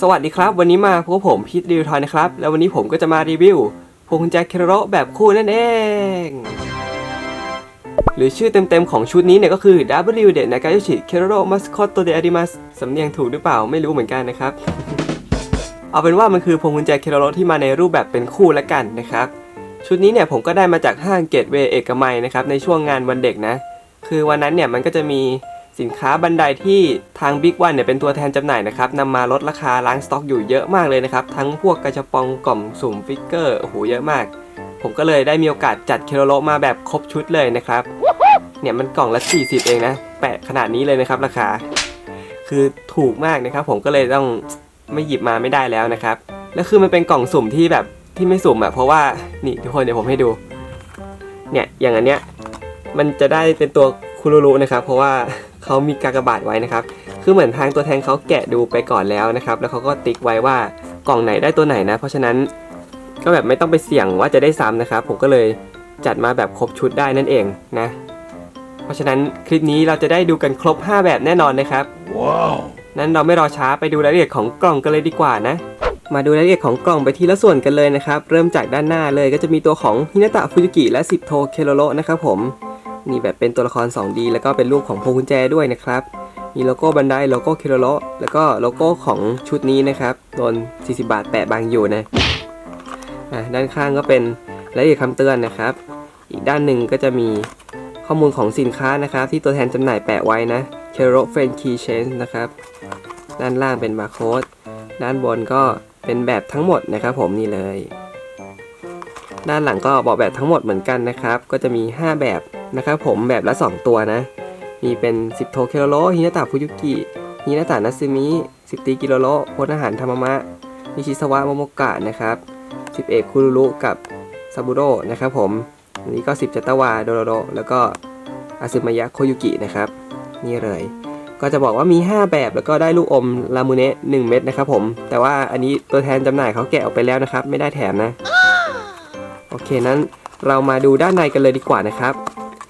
สวัสดีครับ วันนี้มาพบกับผมพีทรีวิวทอยนะครับ แล้ววันนี้ผมก็จะมารีวิวพวงกุญแจเคโรแบบคู่นั่นเอง หรือชื่อเต็มๆของชุดนี้เนี่ยก็คือ W เด Nakayoshi Keroro Mascotto de Arimas สำเนียงถูกหรือเปล่าไม่รู้เหมือนกันนะครับ เอาเป็นว่ามันคือพวงกุญแจเคโรที่มาในรูปแบบเป็นคู่ละกันนะครับ ชุดนี้เนี่ยผมก็ได้มาจากห้างเกตเวย์เอกมัยนะครับในช่วงงานวันเด็กนะ คือวันนั้นเนี่ยมันก็จะมี สินค้าบันไดที่ทาง Big One เนี่ยเป็นตัวแทนจำหน่ายนะครับนำมาลดราคาล้างสต็อกอยู่เยอะมากเลยนะครับ ทั้งพวกกระชับปองกล่องสุ่มฟิกเกอร์โอ้โหเยอะมาก ผมก็เลยได้มีโอกาสจัดเคโรโลมาแบบครบชุดเลยนะครับ เนี่ยมันกล่องละ 40 เองนะ แปะขนาดนี้เลยนะครับราคา คือถูกมากนะครับ ผมก็เลยต้องไม่หยิบมาไม่ได้แล้วนะครับ แล้วคือมันเป็นกล่องสุ่มที่แบบที่ไม่สุ่มอะเพราะว่านี่ทุกคนเดี๋ยวผมให้ดู เนี่ยอย่างอันเนี้ยมันจะได้เป็นตัวคุรุรุนะครับ เพราะว่า เขามีกากบาทไว้นะครับ คือเหมือนทางตัวแทนเขาแกะดูไปก่อนแล้วนะครับ แล้วเขาก็ติ๊กไว้ว่ากล่องไหนได้ตัวไหนนะ เพราะฉะนั้นก็แบบไม่ต้องไปเสี่ยงว่าจะได้ซ้ำนะครับ ผมก็เลยจัดมาแบบครบชุดได้นั่นเองนะ เพราะฉะนั้นคลิปนี้เราจะได้ดูกันครบ 5 แบบแน่นอนนะครับ Wow. นั้นเราไม่รอช้าไปดูรายละเอียดของกล่องกันเลยดีกว่านะ มาดูรายละเอียดของกล่องไปทีละส่วนกันเลยนะครับ เริ่มจากด้านหน้าเลยก็จะมีตัวของฮินาตะฟูจิกิและ10โทเคโรโรนะครับผม นี่แบบเป็นตัวละคร 2D แล้วก็เป็นรูปของพวงกุญแจด้วยนะครับ มีโลโก้บันไดโลโก้เคโรโรแล้วก็โลโก้ของชุดนี้นะครับโดน 40 บาทแปะบางอยู่นะอะด้านข้างก็เป็นรายละเอียดคำเตือนนะครับ อีกด้านหนึ่งก็จะมีข้อมูลของสินค้านะครับ ที่ตัวแทนจำหน่ายแปะไว้นะ k e r o f r i e n d Key Chain นะครับด้านล่างเป็นบาร์โค้ดด้านบนก็เป็นแบบทั้งหมดนะครับผมนี่เลย ด้านหลังก็บอกแบบทั้งหมดเหมือนกันนะครับ ก็จะมี 5 แบบนะครับผมแบบละ 2 ตัวนะ มีเป็น 10 โทเคโรโรฮินาตะฟุยุกิฮินาตะนัตสึมิ10ตีกิโรโรพลอาหารธรรมะนิชิสวะโมโมกะนะครับ10เอกคุรุรุกับซาบุโร่นะครับผมอันนี้ก็ 10จัตวาโดโรโรแล้วก็อาซึมายะโคยุกินะครับนี่เลย ก็จะบอกว่ามี 5 แบบแล้วก็ได้ลูกอมลามูเนะ1เม็ดนะครับผม แต่ว่าอันนี้ตัวแทนจำหน่ายเขาแกะออกไปแล้วนะครับ ไม่ได้แถมนะ เคนั้นเรามาดูด้านในกันเลยดีกว่านะครับ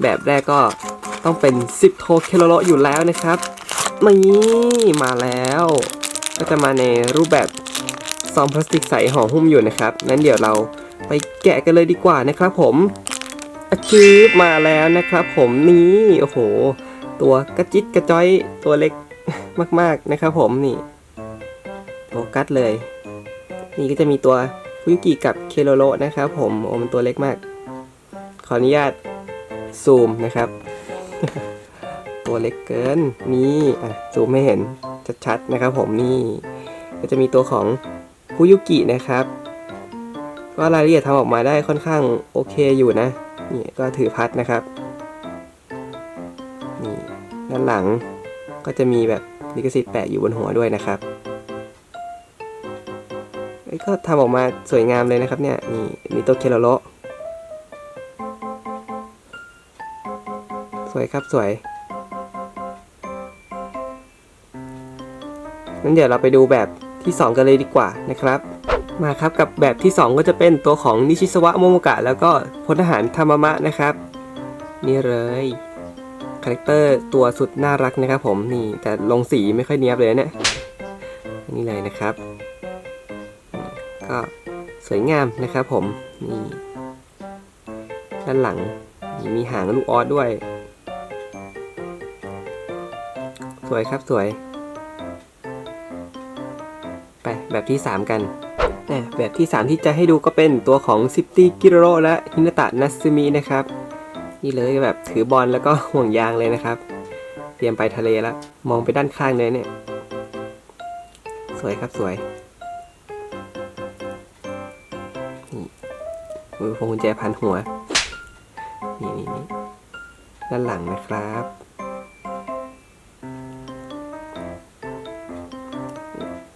แบบแรกก็ต้องเป็น10โทเคโรโรอยู่แล้วนะครับนี่มาแล้ว ก็จะมาในรูปแบบซองพลาสติกใสห่อหุ้มอยู่นะครับนั้นเดี๋ยวเราไปแกะกันเลยดีกว่านะครับผมอะชืบมาแล้วนะครับ ผมนี่โอ้โห ตัวกระจิตกระจ้อยตัวเล็กมาก ๆนะครับ ผมนี่โฟกัสเลย นี่ก็จะมีตัว ยุกิกับเคโรโรนะครับผมโอ้มันตัวเล็กมาก ขออนุญาตซูมนะครับ ตัวเล็กเกินนี่อะซูมให้เห็นชัดๆนะครับผมนี่ก็จะมีตัวของฟุยุกินะครับ ก็รายละเอียดทำออกมาได้ค่อนข้างโอเคอยู่นะนี่ก็ถือพัดนะครับนี่ด้านหลังก็จะมีแบบลิขสิทธิ์แปะอยู่บนหัวด้วยนะครับ ก็ทำออกมาสวยงามเลยนะครับเนี่ยนี่มีตัวเคโรโรสวยครับสวยงั้นเดี๋ยวเราไปดูแบบที่ 2 กันเลยดีกว่านะครับ มาครับกับแบบที่ 2 ก็จะเป็นตัวของนิชิสวะโมโมกะ แล้วก็พลทหารธรรมะนะครับ นี่เลยคาแรคเตอร์ตัวสุดน่ารักนะครับผมนี่แต่ลงสีไม่ค่อยเนียบเลยเนี่ยนี่เลยนะครับ ก็สวยงามนะครับผมนี่ด้านหลังมีหางลูกออสด้วย สวยครับสวย ไปแบบที่ 3 กันอะแบบที่ 3 ที่จะให้ดูก็เป็นตัวของซิปตี้กิโรและฮินตะนัสึมินะครับ นี่เลยแบบถือบอลแล้วก็ห่วงยางเลยนะครับ เตรียมไปทะเลแล้ว มองไปด้านข้างเลยเนี่ย สวยครับสวย มือพวงกุญแจพันหัว นี่นี่นี่ด้านหลังนะครับ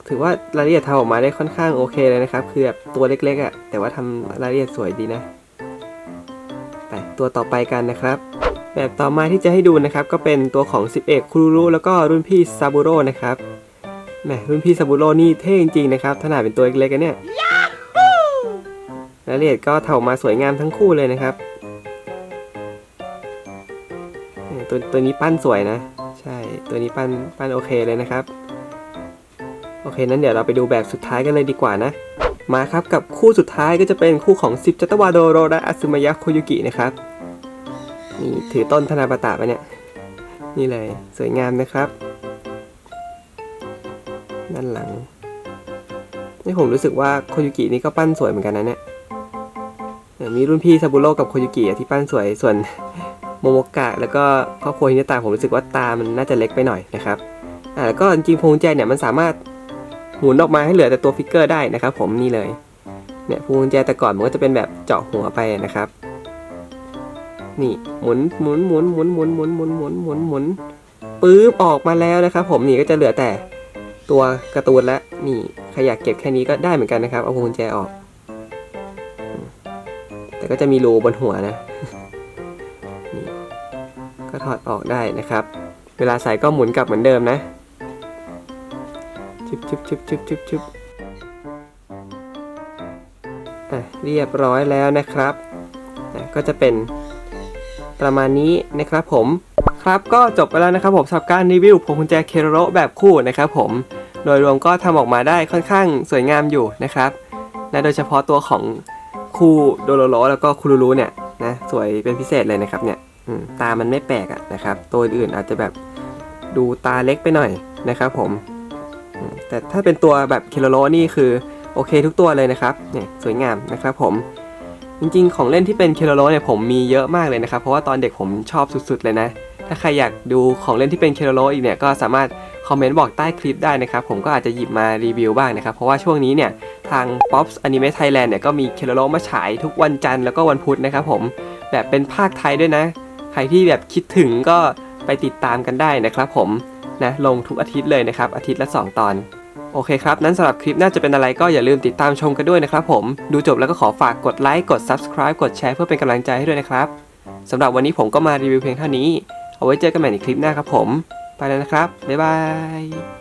ถือว่ารายละเอียดทำออกมาได้ค่อนข้างโอเคเลยนะครับ คือแบบตัวเล็กๆอะ่ะ แต่ว่าทำรายละเอียดสวยดีนะ ไปตัวต่อไปกันนะครับ แบบต่อมาที่จะให้ดูนะครับ ก็เป็นตัวของ10เอกครุรุแล้วก็รุ่นพี่ซาบุโร่นะครับแหมรุ่นพี่ซาบุโร่นี่เท่จริงๆนะครับขนาดเป็นตัวเล็กๆกันเนี่ย รายละเอียดก็ทำออกมาสวยงามทั้งคู่เลยนะครับ ตัวตัวนี้ปั้นสวยนะ ใช่ ตัวนี้ปั้นปั้นโอเคเลยนะครับ โอเค นั้นเดี๋ยวเราไปดูแบบสุดท้ายกันเลยดีกว่านะ มาครับกับคู่สุดท้ายก็จะเป็นคู่ของซิปจัตวาโดโรและอัซึมายะโคยุกินะครับนี่ถือต้นธนาบตะไปเนี่ย นี่เลยสวยงามนะครับ ด้านหลังนี่ผมรู้สึกว่าโคยุกินี่ก็ปั้นสวยเหมือนกันนะเนี่ย มีรุ่นพี่ซาบุโร่กับโคยุกิที่ปั้นสวยส่วนโมโมกะ แล้วก็ครอบครัวฮินาตะผมรู้สึกว่าตามันน่าจะเล็กไปหน่อยนะครับอ่าแล้วก็จริงพวงแจเนี่ยมันสามารถหมุนออกมาให้เหลือแต่ตัวฟิกเกอร์ได้นะครับ ผมนี่เลยเนี่ยพวงแจแต่ก่อนมันก็จะเป็นแบบเจาะหัวไปนะครับ นี่หมุนหมุนหมุนหมุนหมุนหมุนหมุนหมุนหมุนหมุนปื๊บออกมาแล้วนะครับ ผมนี่ก็จะเหลือแต่ตัวการ์ตูนแล้วนี่ใครอยากเก็บแค่นี้ก็ได้เหมือนกันนะครับ เอาพวงแจออก แต่ก็จะมีรูบนหัวนะนี่ก็ถอดออกได้นะครับ เวลาใส่ก็หมุนกลับเหมือนเดิมนะชึบชึบชึบชึบชึบชึบเรียบร้อยแล้วนะครับอะก็จะเป็นประมาณนี้นะครับผมครับก็จบไปแล้วนะครับผมสำหรับการรีวิวพวงกุญแจเคโรแบบคู่นะครับผมโดยรวมก็ทำออกมาได้ค่อนข้างสวยงามอยู่นะครับและโดยเฉพาะตัวของ คู่โดโลโรแล้วก็คูรูรูเนี่ยนะสวยเป็นพิเศษเลยนะครับเนี่ยตามันไม่แปลกอะนะครับ ตัวอื่นอาจจะแบบดูตาเล็กไปหน่อยนะครับผม แต่ถ้าเป็นตัวแบบเคโลโลนี่คือโอเคทุกตัวเลยนะครับเนี่ยสวยงามนะครับผม จริงๆ ของเล่นที่เป็นเคโลโลเนี่ยผมมีเยอะมากเลยนะครับ เพราะว่าตอนเด็กผมชอบสุดๆเลยนะ ถ้าใครอยากดูของเล่นที่เป็นเคโลโลอีกเนี่ยก็สามารถ คอมเมนต์บอกใต้คลิปได้นะครับ ผมก็อาจจะหยิบมารีวิวบ้างนะครับ เพราะว่าช่วงนี้เนี่ย ทาง Pops Anime Thailand เนี่ยก็มีเคโลโลมาฉายทุกวันจันทร์แล้วก็วันพุธนะครับผมแบบเป็นภาคไทยด้วยนะ ใครที่แบบคิดถึงก็ไปติดตามกันได้นะครับผมนะลงทุกอาทิตย์เลยนะครับ อาทิตย์ละ 2 ตอน โอเคครับ นั้นสำหรับคลิปน่าจะเป็นอะไรก็อย่าลืมติดตามชมกันด้วยนะครับผมดูจบแล้วก็ขอฝากกดไลค์กด Subscribe กดแชร์เพื่อเป็นกำลังใจให้ด้วยนะครับสำหรับวันนี้ผมก็มารีวิวเพียงเท่านี้ เอาไว้เจอกันใหม่ในคลิปหน้าครับผม ไปแล้วนะครับ บ๊ายบาย